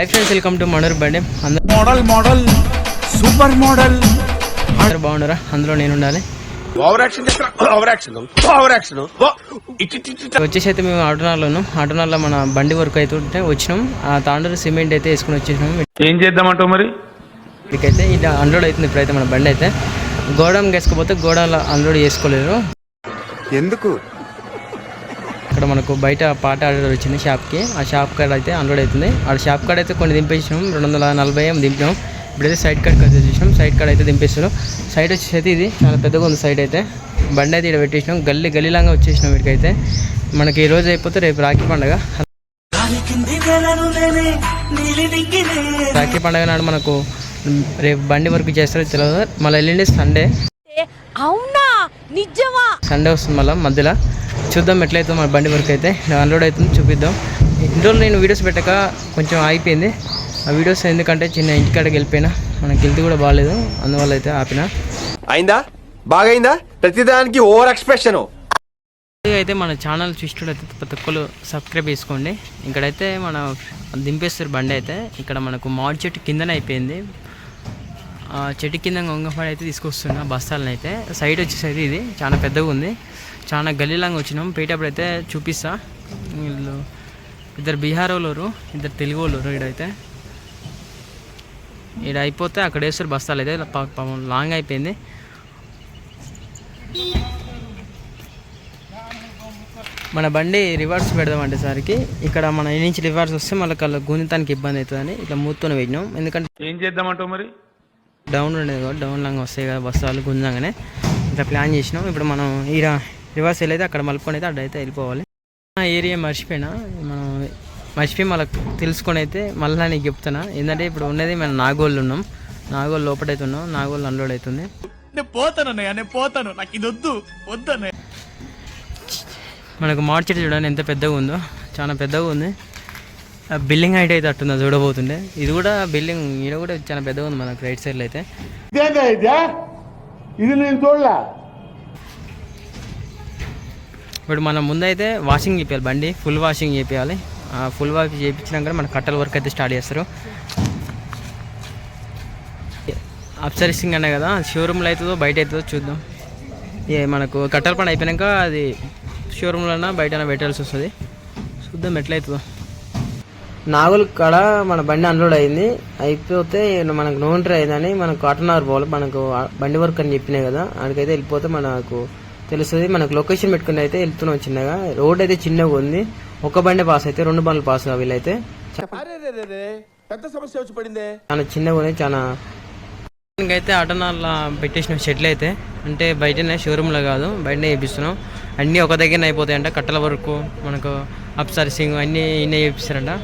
High friends welcome to మనూర్ బండి అందరూ మోడల్ మోడల్ సూపర్ మోడల్ అందరూ బాగున్నారా అందులో నేను ఉండాలి. Over action over action over action ఇటు ఇటు ఇటు వచ్చేసి అయితే మేము ఆటోనాల్లో ఉన్నాం ఆటోనాల్లో మన బండి వర్క్ అయితే ఉంటే వచ్చినాం. ఆ తాండూరు సిమెంట్ అయితే వేసుకుని వచ్చేసినాం. ఏం చేద్దామంటావు మరి? ఇక్కడికైతే ఇది అన్లోడ్ అవుతుంది ఇప్పుడైతే మన బండి అయితే. గోడౌన్ వేసుకపోతే గోడౌన్లో అన్లోడ్ చేసుకోలేరు. ఎందుకు? ఇక్కడ మనకు బయట పాట ఆర్డర్ వచ్చింది షాప్కి. ఆ షాప్ కాడ అయితే అన్లోడ్ అవుతుంది. ఆ షాప్ కాడ అయితే కొన్ని దింపేసినాం. రెండు వందల నలభై ఏం దింపినాం. ఇప్పుడైతే సైడ్ కార్డ్ వచ్చేసినాం సైడ్ కార్డ్ అయితే దింపేస్తారు సైడ్ వచ్చేసి ఇది. చాలా పెద్దగా ఉంది సైడ్ అయితే. బండి అయితే ఇక్కడ పెట్టేసినాం. గల్లీ గల్లీలాగా వచ్చేసినాం వీడికైతే మనకి ఈ రోజు అయిపోతే రేపు రాఖీ పండగ. రాఖీ పండగ నాడు మనకు రేపు బండి వర్క్ చేస్తారో తెలియదు మళ్ళీ వెళ్ళిండి సండే. అవునా? నిజమా? సండే వస్తుంది మళ్ళీ మధ్యలో. చూద్దాం ఎట్లయితే మన బండి వరకు అయితే. అన్లోడ్ అవుతుంది చూపిద్దాం. రోజులు నేను వీడియోస్ పెట్టక కొంచెం ఆగిపోయింది. ఆ వీడియోస్ ఎందుకంటే చిన్న ఇంటికాడకి వెళ్ళిపోయినా. మనకి హెల్త్ కూడా బాగాలేదు. అందువల్ల అయితే ఆపిన. అయిందా? బాగైందా? ప్రతిదానికి ఓవర్ ఎక్స్ప్రెషన్ అయితే మన ఛానల్ చూసినట్లయితే ప్రతి ఒక్కరు సబ్స్క్రైబ్ చేసుకోండి. ఇక్కడైతే మన దింపేస్తారు బండి అయితే. ఇక్కడ మనకు మామిడి చెట్టు కిందనే అయిపోయింది. ఆ చెట్టు కింద గొంగపాడు అయితే తీసుకొస్తున్నా బస్తాలను అయితే సైడ్ వచ్చేసరికి ఇది. చాలా పెద్దగా ఉంది. చాలా గల్లీలాగా వచ్చినాం. పోయేటప్పుడు అయితే చూపిస్తా. వీళ్ళు ఇద్దరు బీహార్ వాళ్ళు ఇద్దరు తెలుగు వాళ్ళు ఈడైతే. ఈడ అయిపోతే అక్కడ వేస్తారు బస్తాలు అయితే. పాపం లాంగ్ అయిపోయింది. మన బండి రివర్స్ పెడదామంటే సరికి. ఇక్కడ మన ఈ నుంచి రివర్స్ వస్తే మళ్ళీ కళ్ళ గుంజతానికి ఇబ్బంది అవుతుందని ఇట్లా మూతోనే పెట్టినాం. ఎందుకంటే ఏం చేద్దామంటావు మరి? డౌన్ ఉండేది కాబట్టి డౌన్ లాగా వస్తాయి కదా బస్సాలు గుంజంగానే. ఇట్లా ప్లాన్ చేసినాం. ఇప్పుడు మనం ఈ రివర్స్ వెళ్ళైతే అక్కడ మలుపుకొని అయితే అడ్డైతే వెళ్ళిపోవాలి. ఆ ఏరియా మర్చిపోయినా. మనం మర్చిపోయి మళ్ళీ తెలుసుకొని అయితే మళ్ళీ నీకు చెప్తున్నా. ఏంటంటే ఇప్పుడు ఉన్నది మనం నాగోళ్ళు ఉన్నాం. నాగోళ్ళు లోపలైతే ఉన్నాం. నాగోళ్ళు అన్లోడ్ అవుతుంది. నేను పోతాను అన్నయ్య నేను పోతాను. నాకు ఇది వద్దు వద్దన్నయ్య మనకు చెట్టు చూడండి ఎంత పెద్దగా ఉందో. చాలా పెద్దగా ఉంది. ఆ బిల్డింగ్ హైట్ అయితే అట్టుందా చూడబోతుండే ఇది కూడా బిల్డింగ్ ఈడ కూడా చాలా పెద్దగా ఉంది మనకు రైట్ సైడ్లో అయితే. ఇది నేను చూడలే. ఇప్పుడు మనం ముందైతే వాషింగ్ చేయాలి బండి ఫుల్ వాషింగ్ చేయాలి ఆ ఫుల్ వాష్ చేయించినాక మన కట్టల వర్క్ అయితే స్టార్ట్ చేస్తారు. అప్సర్సింగ్ అనే కదా షోరూమ్లో అవుతుందో బయట అవుతుందో చూద్దాం. ఏ మనకు కట్టల పని అయిపోయాక అది షోరూమ్లోనా బయట పెట్టాల్సి వస్తుంది. చూద్దాం ఎట్లయితుందో నాగుల్ కాడ మన బండి అన్లోడ్ అయింది. అయిపోతే మనకు నోన్ ట్రై అయిందని మనకు కాటన్ ఆర్ పోవాలి. మనకు బండి వర్క్ అని చెప్పినాయి కదా అక్కడికైతే వెళ్ళిపోతే మనకు తెలుస్తుంది. మనకు లొకేషన్ పెట్టుకుని అయితే వెళ్తున్నాం చిన్నగా. రోడ్ అయితే చిన్నగా ఉంది. ఒక బండి పాస్ అయితే రెండు బండ్లు పాస్ వీళ్ళైతే. పెద్ద సమస్య వచ్చి పడిందే. చాలా చిన్నగా ఉన్నాయి చాలా. అయితే ఆటోనాల్లో పెట్టేసిన షెడ్లు అయితే. అంటే బయటనే షోరూంలో కాదు బయటనే చేపిస్తున్నాం. అన్నీ ఒక దగ్గర అయిపోతాయంట కట్టల వరకు మనకు అప్ సర్వీసింగ్ అన్నీ ఇన్నే చేపిస్తారంట.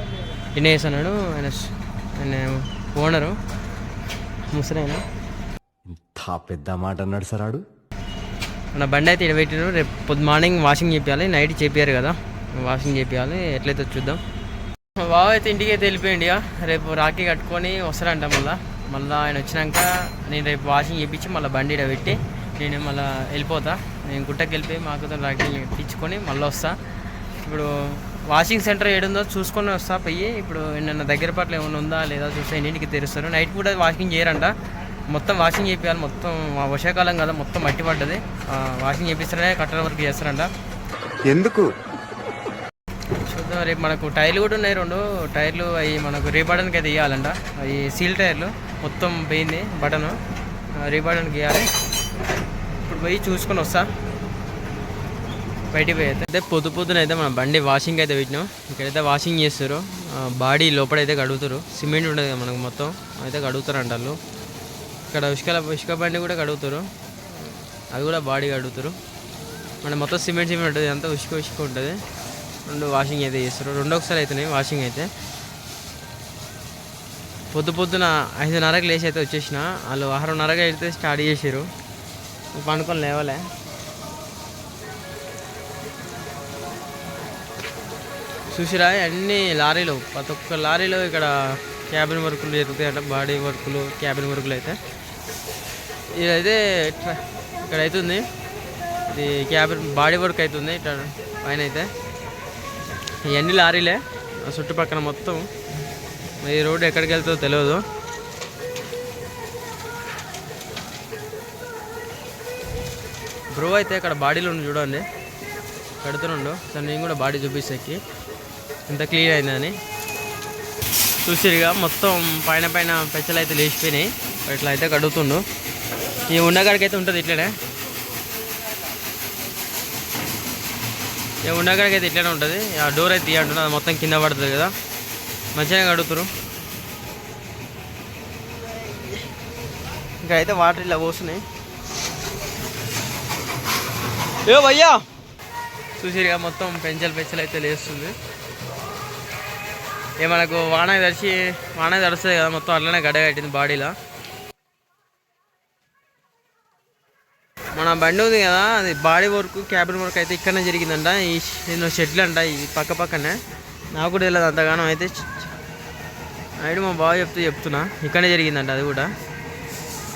ఇన్నే చేస్తున్నాడు ఆయన ఆయన ఓనరు ముసలైన ఇంత పెద్ద మాట అన్నాడు సరాడు మన బండి అయితే ఇక్కడ రేపు పొద్దు మార్నింగ్ వాషింగ్ చెప్పాలి నైట్ చేపియారు కదా. వాషింగ్ చేపియాలి ఎట్లయితే చూద్దాం. మా బావ అయితే ఇంటికి అయితే వెళ్ళిపోయింది ఇక రేపు రాఖీ కట్టుకొని వస్తారంట మళ్ళా. మళ్ళీ ఆయన వచ్చినాక నేను రేపు వాషింగ్ చేయించి మళ్ళీ బండి పెట్టి నేను మళ్ళీ వెళ్ళిపోతా. నేను గుట్టకి వెళ్ళిపోయి మాకు రాఖీ తెచ్చుకొని మళ్ళీ వస్తా. ఇప్పుడు వాషింగ్ సెంటర్ ఏడుందో చూసుకొని వస్తా పోయి. ఇప్పుడు నిన్న దగ్గర పట్ల ఏమైనా ఉందా లేదా చూస్తే ఎన్నింటికి తెరుస్తారు. నైట్ కూడా వాషింగ్ చేయరంట. మొత్తం వాషింగ్ చేయాలి మొత్తం వర్షాకాలం కదా మొత్తం మట్టి పడ్డది. వాషింగ్ చేపిస్తారనే కట్టల వరకు చేస్తారంట. ఎందుకు? చూద్దాం రేపు మనకు టైర్లు కూడా ఉన్నాయి రెండు. టైర్లు అవి మనకు రీబాడన్కి అయితే ఇవ్వాలంట అవి సీల్ టైర్లు. మొత్తం పోయింది బటన్. రీబాడన్కి ఇవ్వాలి ఇప్పుడు పోయి చూసుకొని వస్తా. బయటికి పోయి అయితే. పొద్దు పొద్దున అయితే మన బండి వాషింగ్ అయితే పెట్టినాం. ఇక్కడైతే వాషింగ్ చేస్తారు బాడీ లోపలైతే కడుగుతారు సిమెంట్ కదా మనకు మొత్తం. అయితే కడుగుతారంట వాళ్ళు. ఇక్కడ ఇసుక ఇసుక బండి కూడా కడుగుతారు అది కూడా బాడీ కడుగుతారు మన మొత్తం సిమెంట్ సిమెంట్ ఉంటుంది. అంతా ఉసుక ఉసుక ఉంటుంది. రెండు వాషింగ్ అయితే చేస్తారు రెండు ఒకసారి అవుతున్నాయి వాషింగ్ అయితే. పొద్దు పొద్దున ఐదున్నరకు లేచి అయితే వచ్చేసిన. వాళ్ళు ఆరున్నరగా అయితే స్టార్ట్ చేసారు పండుకొని లేవలే. చూసిరా అన్ని లారీలు. ప్రతి ఒక్క లారీలో ఇక్కడ క్యాబిన్ వర్కులు అట్లా బాడీ వర్కులు క్యాబిన్ వర్కులు అయితే. ఇదైతే ఇక్కడ అవుతుంది ఇది క్యాబిన్ బాడీ వర్క్ అవుతుంది ఇట్లా పైన అయితే ఇవన్నీ లారీలే ఆ చుట్టుపక్కల మొత్తం. ఈ రోడ్డు ఎక్కడికి వెళ్తుందో తెలియదు బ్రో అయితే ఇక్కడ బాడీలో ఉండి చూడండి. కడుతున్నాడు సార్ నేను కూడా బాడీ చూపిస్తాకి ఎంత క్లీన్ అయిందని. చూసిరుగా మొత్తం పైన పైన పెచ్చలు అయితే లేచిపోయినాయి ఇట్లా అయితే కడుగుతుండు. ఈ ఉండగాడికి అయితే ఉంటుంది ఇట్లనే. ఈ ఉండగాడికి అయితే ఇట్లనే ఉంటుంది. ఆ డోర్ అయితే తీయంటుంది అది మొత్తం కింద పడుతుంది కదా. మంచిగా కడుగుతురు ఇంకా అయితే వాటర్ ఇలా పోస్తున్నాయి. ఏ భయ్యా! చూసిరుగా మొత్తం పెంచలు పెంచలు అయితే లేస్తుంది. ఏ మనకు వాన తడిచి వాన తడుస్తుంది కదా మొత్తం అట్లనే గడ్డ కట్టింది బాడీలో. మన బండి ఉంది కదా అది బాడీ వర్క్ క్యాబిన్ వర్క్ అయితే ఇక్కడనే జరిగిందంట. ఈ నేను షెడ్లు అంట ఈ పక్క పక్కనే. నాకు కూడా తెలియదు అంతగానో అయితే. నైట్ మా బావ చెప్తూ చెప్తున్నా. ఇక్కడనే జరిగిందంట అది కూడా.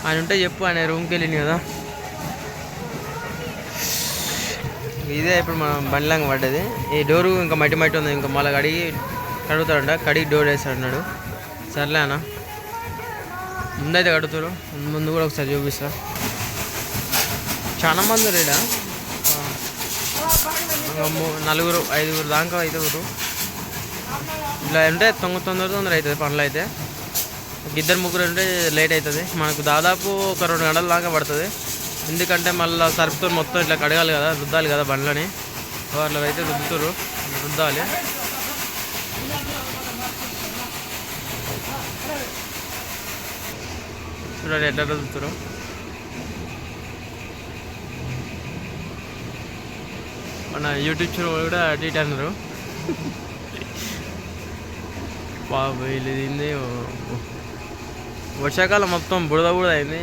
ఆయన ఉంటే చెప్పు ఆయన రూమ్కి వెళ్ళింది కదా. ఇదే ఇప్పుడు మనం బండిలాగా పడ్డది. ఈ డోరు ఇంకా మట్టి మట్టి ఉంది ఇంకా మళ్ళీ అడిగి కడుగుతాడంట. కడిగి డోర్ వేస్తాడు సర్లే అన్న. ముందైతే కడుగుతారు. ముందు కూడా ఒకసారి చూపిస్తా. చాలా మంది రేడా నలుగురు ఐదుగురు దాకా ఐదుగురు ఇట్లా అంటే తొంగ తొందర తొందర అవుతుంది పనులు అయితే. ఒక ఇద్దరు ముగ్గురు ఉంటే లేట్ అవుతుంది. మనకు దాదాపు ఒక రెండు గంటల దాకా పడుతుంది. ఎందుకంటే మళ్ళీ సర్ఫ్తో మొత్తం ఇట్లా కడగాలి కదా రుద్దాలి కదా బండ్లని. వాళ్ళు అయితే రుద్దుతారు రుద్దాలి. చూడండి ఎట్లా రుద్దుతారు మన యూట్యూబ్ ఛానల్ కూడా అడిట్ అన్నారు బాబు ఇది వర్షాకాలం మొత్తం బుడద బురద అయింది.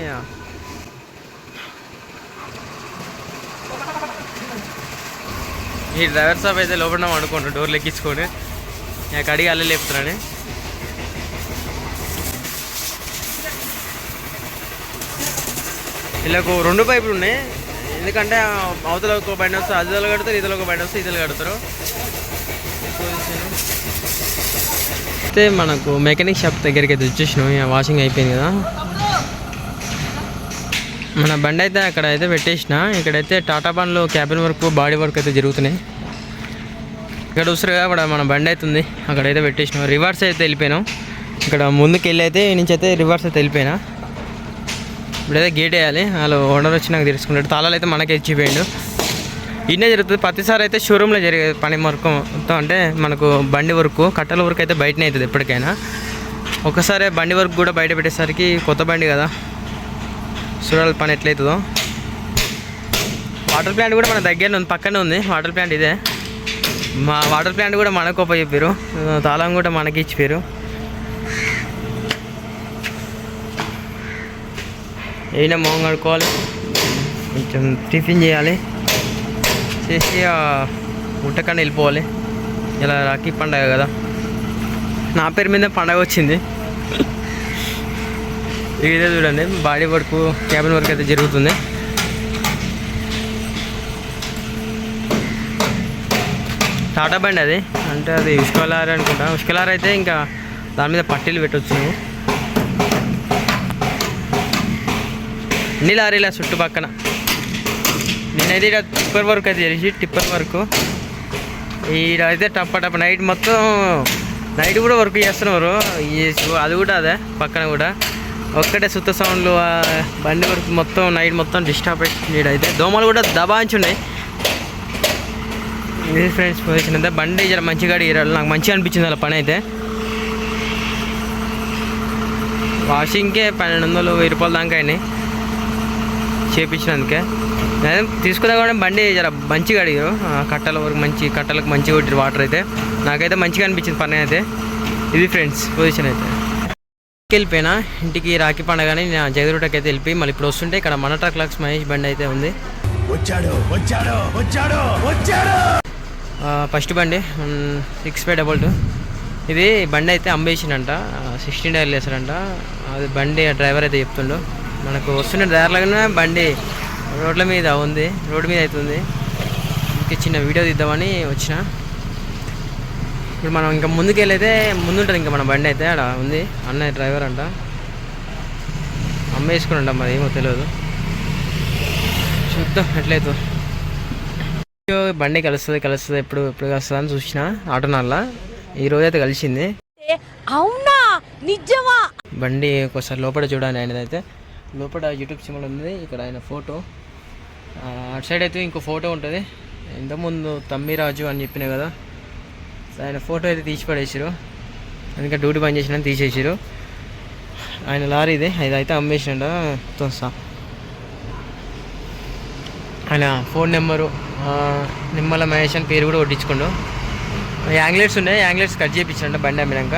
ఈ డ్రైవర్ సాబ్ అయితే లోపల అనుకోండి డోర్లు ఎక్కించుకొని. నాకు అడిగి అల్లే లేపుతున్నాను. వీళ్ళకు రెండు పైపులు ఉన్నాయి. ఎందుకంటే అవతల ఒక బండి వస్తే అదిలో కడతారు ఇదిలో ఒక బండి వస్తే ఇదిలో కడతారు. అయితే మనకు మెకానిక్ షాప్ దగ్గరికి అయితే వచ్చేసినాం. వాషింగ్ అయిపోయింది కదా. మన బండి అయితే అక్కడ అయితే పెట్టేసిన. ఇక్కడైతే టాటా బండ్లు క్యాబిన్ వర్క్ బాడీ వర్క్ అయితే జరుగుతున్నాయి. ఇక్కడ చూసారు అక్కడ మన బండి అవుతుంది అక్కడైతే పెట్టేసినాం. రివర్స్ అయితే వెళ్ళిపోయినాం. ఇక్కడ ముందుకు వెళ్ళి అయితే నుంచి అయితే రివర్స్ అయితే వెళ్ళిపోయినా. ఇప్పుడైతే గేట్ వేయాలి. వాళ్ళు ఓనర్ వచ్చి నాకు తెలుసుకుంటాడు. తాళాలు అయితే మనకి ఇచ్చిపోయాడు. ఇన్నే జరుగుతుంది. ప్రతిసారి అయితే షోరూంలో జరిగే పని వర్క్ మొత్తం అంటే మనకు బండి వరకు కట్టల వరకు అయితే బయటనే అవుతుంది ఎప్పటికైనా. ఒకసారి బండి వరకు కూడా బయట పెట్టేసరికి కొత్త బండి కదా. చూడాలి పని ఎట్లయితుందో. వాటర్ ప్లాంట్ కూడా మన దగ్గరనే ఉంది పక్కనే ఉంది. వాటర్ ప్లాంట్ ఇదే. మా వాటర్ ప్లాంట్ కూడా మనకు ఒప్ప చెప్పారు తాళం కూడా మనకి ఇచ్చిపోయారు ఏమైనా మొహం కడుక్కోవాలి. కొంచెం టిఫిన్ చేయాలి. చేసి ఉట్టకన్నా వెళ్ళిపోవాలి ఇలా రాఖీ పండగ కదా. నా పేరు మీద పండగ వచ్చింది. ఇదే చూడండి. బాడీ వర్క్ క్యాబిన్ వర్క్ అయితే జరుగుతుంది. టాటా బండి అది. అంటే అది ఉష్కలార్ అనుకుంటా. ఉష్కలార్ అయితే ఇంకా దాని మీద పట్టీలు పెట్టవచ్చు నువ్వు అన్ని లారీల చుట్టుపక్కన? నేనైతే ఇక్కడ టిప్పర్ వర్క్ అయితే తెలిసి టిప్పర్ వర్క్. ఈడ అయితే టప్ప టప్ప నైట్ మొత్తం నైట్ కూడా వర్క్ చేస్తున్నారు. ఈ అది కూడా అదే పక్కన కూడా. ఒక్కటే సుత్త సౌండ్లు బండి వర్క్ మొత్తం నైట్ మొత్తం డిస్టర్బ్ అయితే దోమలు కూడా దబాయించి ఉన్నాయి ఇది ఫ్రెండ్స్ పొజిషన్ అయితే బండి జర మంచిగా అడిగారు నాకు మంచిగా అనిపించింది అలా పని అయితే వాషింగ్కే పన్నెండు వందలు వెయ్యి రూపాయల దాకా అయినాయి చేపించినందుకే నేను తీసుకున్నా కూడా బండి జర మంచిగా అడిగారు కట్టల వరకు మంచి కట్టలకు మంచిగా కొట్టిరు వాటర్ అయితే నాకైతే మంచిగా అనిపించింది పని అయితే ఇది ఫ్రెండ్స్ పొజిషన్ అయితే వెళ్ళిపోయినా ఇంటికి రాఖీ పండగని నేను జగదూటకి అయితే వెళ్ళిపోయి మళ్ళీ ఇప్పుడు వస్తుంటే ఇక్కడ మన ట్రక్ లక్స్ మహేష్ బండి అయితే ఉంది వచ్చాడు వచ్చాడు వచ్చాడు వచ్చాడు! ఫస్ట్ బండి సిక్స్ ఫైవ్ డబల్ టూ ఇది బండి అయితే అమ్మేసిండంట సిక్స్టీన్ డైర్లు వేసాడంట అది బండి డ్రైవర్ అయితే చెప్తుండు మనకు వస్తున్న డ్రైవర్లాగానే బండి రోడ్ల మీద ఉంది రోడ్డు మీద అవుతుంది. ఇంక చిన్న వీడియో తీద్దామని వచ్చిన. ఇప్పుడు మనం ఇంకా ముందుకు వెళ్ళైతే ముందుంటుంది ఇంకా మన బండి అయితే అక్కడ ఉంది. అన్నయ్య డ్రైవర్ అంట. అమ్మ వేసుకుని ఉంటాం మరి ఏమో తెలియదు. చూద్దాం ఎట్లయితే బండి కలుస్తుంది కలుస్తుంది ఎప్పుడు ఎప్పుడు కలుస్తుంది అని చూసిన ఆటోనాల్లో ఈ రోజు అయితే కలిసింది. అవునా? నిజమా? బండి ఒకసారి లోపల చూడండి ఆయనదైతే. లోపల యూట్యూబ్ ఛానల్ ఉంది ఇక్కడ ఆయన ఫోటో. అటు సైడ్ అయితే ఇంకో ఫోటో ఉంటుంది. ఇంతకుముందు తమ్మిరాజు అని చెప్పిన కదా. ఆయన ఫోటో అయితే తీసి పడేసారు అందుకే డ్యూటీ పని చేసిన తీసేసారు ఆయన లారీ ఇది అయితే అమ్మేసిండ తోసా. ఆయన ఫోన్ నెంబరు నిమ్మల మహేష్ అని పేరు కూడా కొట్టించుకోండు. యాంగ్లెట్స్ ఉన్నాయి యాంగ్లెట్స్ కట్ చేయించండి బండి అమ్మినాక.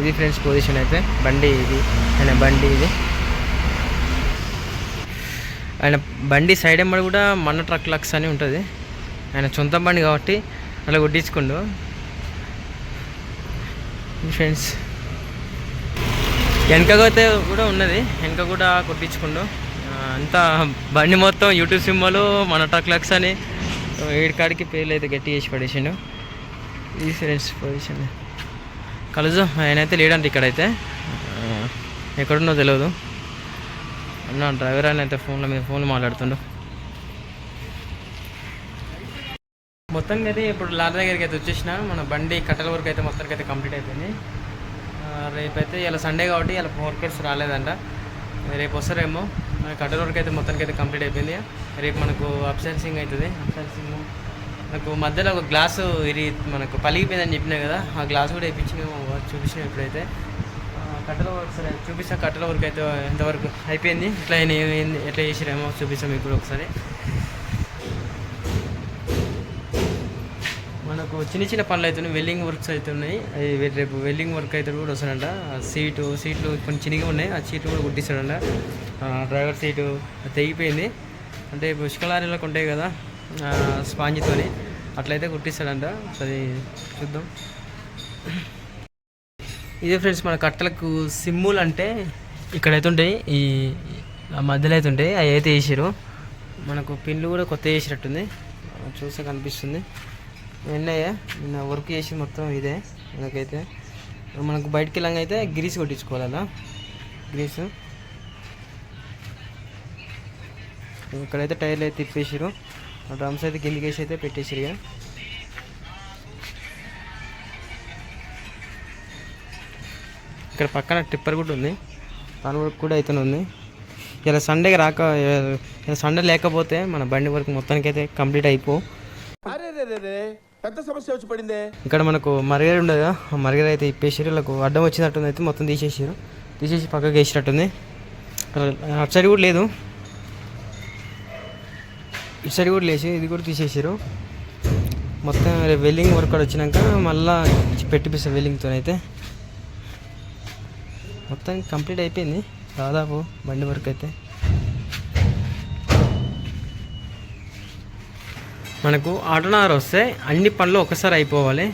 ఇది ఫ్రెండ్స్ పొజిషన్ అయితే బండి ఇది ఆయన బండి ఇది. ఆయన బండి సైడ్ ఎంబడి కూడా మన ట్రక్ లక్స్ అని ఉంటుంది. ఆయన సొంత బండి కాబట్టి అలా కొట్టించుకుండు. ఫ్రెండ్స్. వెనకైతే కూడా ఉన్నది వెనక కూడా కొట్టించుకుండు. అంతా బండి మొత్తం యూట్యూబ్ సింబలు మన టక్ లక్స్ అని. ఏడికాడికి పేర్లు అయితే గట్టి చేసి పడేసిండు. ఈ ఫ్రెండ్స్ పొజిషన్ కలుజు ఆయన అయితే ఇక్కడైతే. ఎక్కడున్నో తెలియదు అన్న డ్రైవర్ అని అయితే ఫోన్ల మీద ఫోన్లో మాట్లాడుతుండు. మొత్తంగా అయితే ఇప్పుడు లారీ దగ్గరికి అయితే వచ్చేసిన. మన బండి కట్టల వరకు అయితే మొత్తానికి అయితే కంప్లీట్ అయిపోయింది. రేపైతే ఇలా సండే కాబట్టి ఇలా వర్కర్స్ రాలేదంట. రేపు వస్తారేమో. మన కట్టల వరకు అయితే మొత్తానికి అయితే కంప్లీట్ అయిపోయింది. రేపు మనకు అప్సర్సింగ్ అవుతుంది. అప్సర్సింగ్ మనకు మధ్యలో ఒక గ్లాసు ఇది మనకు పలిగిపోయిందని చెప్పినా కదా ఆ గ్లాస్ కూడా వేయించి చూపించిన ఇప్పుడైతే. కట్టెల వర్క్ సరే చూపిస్తా కట్టెల వర్క్ అయితే ఎంతవరకు అయిపోయింది ఇట్లా ఎట్లా చేసిరేమో చూపిస్తాం మీకు కూడా ఒకసారి. మనకు చిన్న చిన్న పనులు అవుతున్నాయి వెల్డింగ్ వర్క్స్ అవుతున్నాయి అవి రేపు వెల్డింగ్ వర్క్ అయితే కూడా వస్తాడంట ఆ సీటు సీట్లు కొన్ని చిన్నగా ఉన్నాయి ఆ సీట్లు కూడా కుట్టిస్తాడంట. డ్రైవర్ సీటు తెగిపోయింది. అంటే పుష్కలారీలకు ఉంటాయి కదా స్పాంజితోని అట్లయితే కుట్టిస్తాడంట. అది చూద్దాం. ఇదే ఫ్రెండ్స్ మన కట్టలకు సిమ్ములు అంటే ఇక్కడైతే ఉంటాయి. ఈ మధ్యలో అయితే ఉంటాయి. అవి అయితే వేసారు మనకు పిన్లు కూడా కొత్త వేసినట్టుంది. చూస్తే కనిపిస్తుంది. ఎన్నయ్యా నిన్న వర్క్ చేసి మొత్తం ఇదే మనకైతే మనకు బయటికి వెళ్ళంగా అయితే గ్రీస్ కొట్టించుకోవాలా గ్రీస్. ఇక్కడైతే టైర్లు అయితే తిప్పేసారు డ్రమ్స్ అయితే కిందికి వేసి అయితే పెట్టేసారు ఇక. ఇక్కడ పక్కన టిప్పర్ కూడా ఉంది. దాని వర్క్ కూడా అయితేనే ఉంది. ఇలా సండే రాక ఇలా సండే లేకపోతే మన బండి వర్క్ మొత్తానికి అయితే కంప్లీట్ అయిపో. అరే రే రే రే. పెద్ద సమస్య వచ్చి పడిందే. ఇక్కడ మనకు మరిగర ఉండదు కదా ఆ అయితే ఇప్పేసారు వీళ్ళకు అడ్డం వచ్చినట్టుంది అయితే మొత్తం తీసేసారు తీసేసి పక్కకి వేసినట్టుంది. అటు సైడ్ కూడా లేదు. ఇటు సైడ్ కూడా లేచి ఇది కూడా తీసేసారు మొత్తం రేపు వెల్లింగ్ వర్క్ వచ్చినాక మళ్ళీ పెట్టిపిస్తారు వెల్లింగ్తో అయితే. మొత్తం కంప్లీట్ అయిపోయింది దాదాపు బండి వర్క్ అయితే. మనకు ఆటనార్ వస్తే అన్ని పనులు ఒకసారి అయిపోవాలి.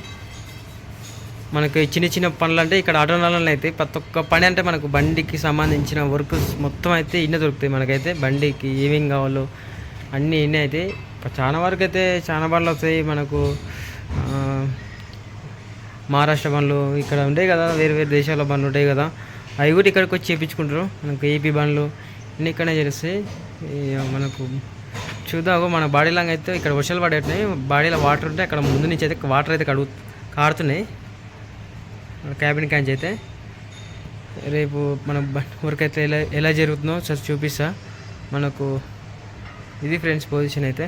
మనకు చిన్న చిన్న పనులు అంటే ఇక్కడ ఆటోనార్లో అయితే ప్రతి ఒక్క పని అంటే మనకు బండికి సంబంధించిన వర్క్ మొత్తం అయితే ఇన్నే దొరుకుతాయి. మనకైతే బండికి ఏమేం కావాలో అన్నీ ఇన్నే అయితే చాలా వరకు అయితే చాలా బండ్లు వస్తాయి. మనకు మహారాష్ట్ర బండ్లు ఇక్కడ ఉంటాయి కదా వేరు వేరు దేశాల బండ్లు ఉంటాయి కదా అవి కూడా ఇక్కడికి వచ్చి చేయించుకుంటారు మనకు ఏపీ బండ్లు అన్నీ ఇక్కడనే చేస్తాయి మనకు చూద్దాము మన బాడీ లాంగ్ అయితే ఇక్కడ వర్షాలు పడేట్టున్నాయి. బాడీలో వాటర్ ఉంటే అక్కడ ముందు నుంచి అయితే వాటర్ అయితే కడుగు కారుతున్నాయి. క్యాబిన్ క్యాంచ్ అయితే రేపు మన వర్క్ అయితే ఎలా ఎలా జరుగుతుందో సార్ చూపిస్తా. మనకు ఇది ఫ్రెండ్స్ పొజిషన్ అయితే.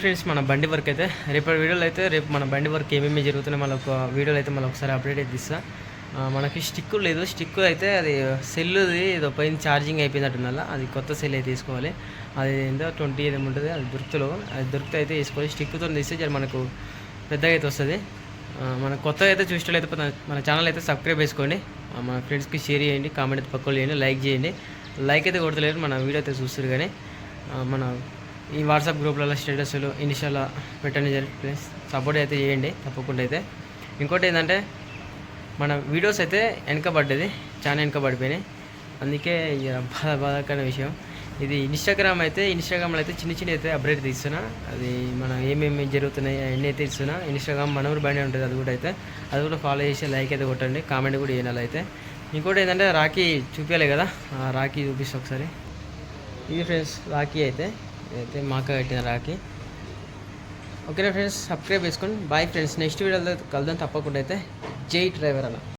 ఫ్రెండ్స్ మన బండి వర్క్ అయితే రేపటి వీడియోలో అయితే రేపు మన బండి వర్క్ ఏమేమి జరుగుతున్నాయి మళ్ళీ ఒక వీడియోలో అయితే మళ్ళీ ఒకసారి అప్డేట్ అయితే ఇస్తా. మనకి స్టిక్ లేదు. స్టిక్ అయితే అది సెల్లుది ఏదో పైన ఛార్జింగ్ అయిపోయినట్టుందల్ల అది కొత్త సెల్ అయితే తీసుకోవాలి. అది ఏంటో ట్వంటీ ఏదో ఉంటుంది. అది దొరుకుతలో. అది దొరికితే అయితే తీసుకోవాలి. స్టిక్తో తీస్తే మనకు పెద్దగా అయితే వస్తుంది. మన కొత్తగా అయితే చూసినట్లయితే మన- ఛానల్ అయితే సబ్స్క్రైబ్ చేసుకోండి. మన ఫ్రెండ్స్కి షేర్ చేయండి. కామెంట్ అయితే పక్కన చేయండి. లైక్ చేయండి. లైక్ అయితే కొడతలేరు. మన వీడియో అయితే చూస్తారు కానీ మన ఈ వాట్సాప్ గ్రూప్లలో స్టేటస్లు ఇనిషియల్ పెట్టండి. జరి ప్లీజ్ సపోర్ట్ అయితే చేయండి. తప్పకుండా అయితే. ఇంకోటి ఏంటంటే మన వీడియోస్ అయితే వెనకబడ్డది చాలా వెనకబడిపోయినాయి. అందుకే ఇక బాధ బాధాకరమైన విషయం. ఇది ఇన్స్టాగ్రామ్ అయితే ఇన్స్టాగ్రామ్లో అయితే చిన్న చిన్న అయితే అప్డేట్ తీస్తున్నా. అది మనం ఏమేమి జరుగుతున్నాయి అన్నీ అయితే ఇస్తున్నా ఇన్స్టాగ్రామ్ మనవరు బండి ఉంటుంది అది కూడా అయితే. అది కూడా ఫాలో చేసి లైక్ అయితే కొట్టండి కామెంట్ కూడా చేయాలి అయితే. ఇంకోటి ఏంటంటే రాఖీ చూపించాలి కదా. రాఖీ చూపిస్తా ఒకసారి. ఇది ఫ్రెండ్స్ రాఖీ అయితే. అయితే మాక కట్టిన రాఖీ. ఓకేనా ఫ్రెండ్స్ సబ్స్క్రైబ్ చేసుకోండి బాయ్ ఫ్రెండ్స్ నెక్స్ట్ వీడియోలో కలుద్దాం తప్పకుండా అయితే. జై డ్రైవర్ అన్న.